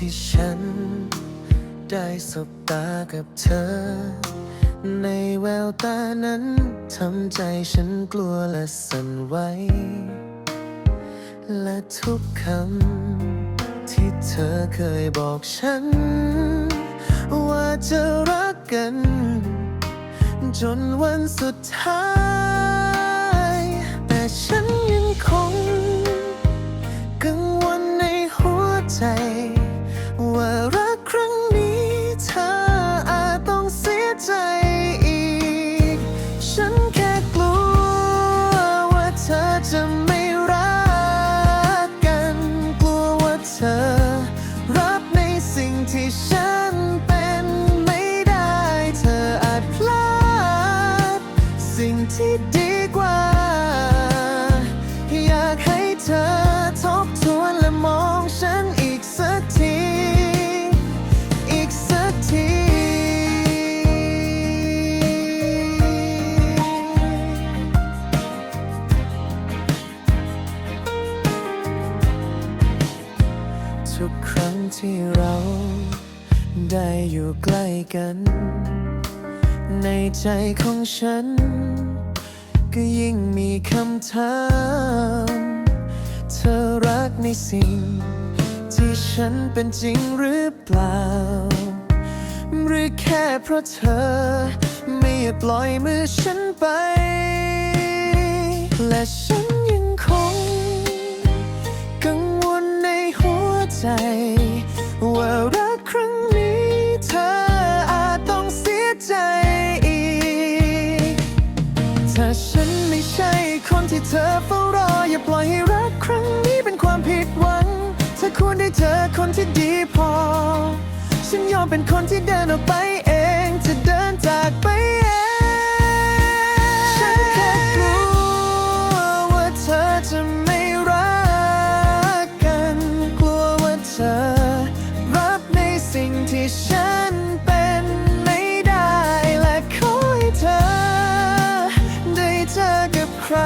ที่ฉัน ได้สบตากับเธอ ในแววตานั้นทำใจฉันกลัวและสั่นไหวและทุกคำที่เธอเคยบอกฉัน ว่าจะรักกัน จนวันสุดท้าย เธอทบทวนและมองฉันอีกสักที อีกสักที ทุกครั้งที่เราได้อยู่ใกล้กัน ในใจของฉัน ก็ยิ่งมีคำถาม เธอรักในสิ่ง ที่ฉันเป็นจริงหรือเปล่า หรือแค่เพราะเธอ ไม่ยากปล่อยมือฉันไป และฉันยังคง กังวลในหัวใจ ว่ารักครั้งนี้เธออาจต้องเสียใจอีก ถ้าฉันไม่ใช่คนที่เธอเฝ้ารออย่าปล่อยให้ ควรได้เจอคนที่ดีพอ ฉันยอมเป็นคนที่เดินออกไปเอง จะเดินจากไปเอง ฉันแค่กลัวว่าเธอจะไม่รักกัน กลัวว่าเธอ รับในสิ่งที่ฉันเป็นไม่ได้ และขอใเธอ ได้เจอกับใคร